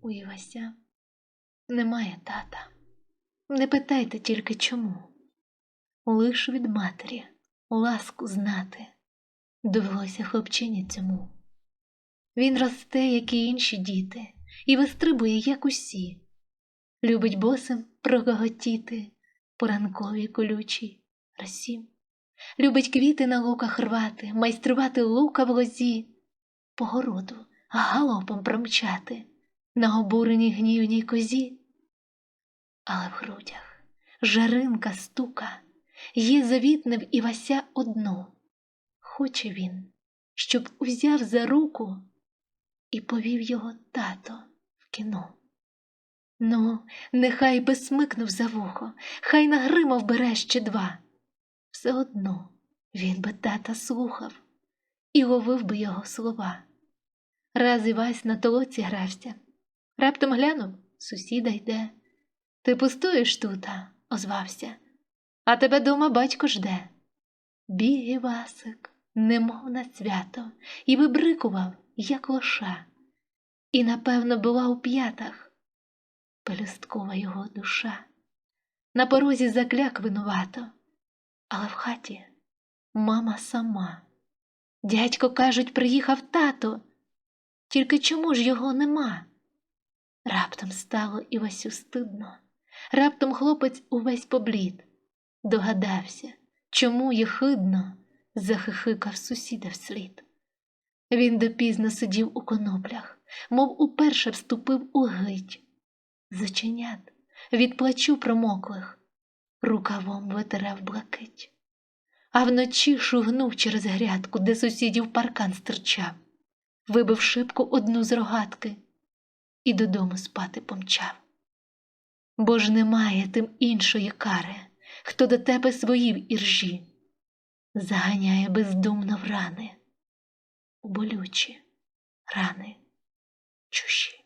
У Івася немає тата. Не питайте тільки чому. Лиш від матері ласку знати довелося хлопчині цьому. Він росте, як і інші діти, і вистрибує, як усі. Любить босим прогоготіти по ранковій колючій росі. Любить квіти на луках рвати, майструвати лука в лозі, по городу галопом промчати на обуреній гнівній козі. Але в грудях жаринка стука, є завітне в Івася одно. Хоче він, щоб узяв за руку і повів його тато в кіно. Ну, нехай би смикнув за вухо, хай нагримав бере ще два. Все одно він би тата слухав і ловив би його слова. Раз Івась на толоці грався, раптом глянув, сусіда йде. Ти пустуєш тута, озвався, а тебе дома батько жде. Біг Івасик, немов на свято, і вибрикував, як лоша, і, напевно, була у п'ятах пелюсткова його душа. На порозі закляк винувато, але в хаті мама сама. Дядько, кажуть, приїхав тато, тільки чому ж його нема? Раптом стало Івасю стидно, раптом хлопець увесь поблід. Догадався, чому єхидно захихикав сусіда вслід. Він допізно сидів у коноплях, мов уперше вступив у гить. Заченят від плачу промоклих, рукавом витирав блакить, а вночі шугнув через грядку, де сусідів паркан стирчав, вибив шибку одну з рогатки і додому спати помчав. Бо ж немає тим іншої кари, хто до тебе своїв іржі, заганяє бездумно в рани, у болючі рани чужі.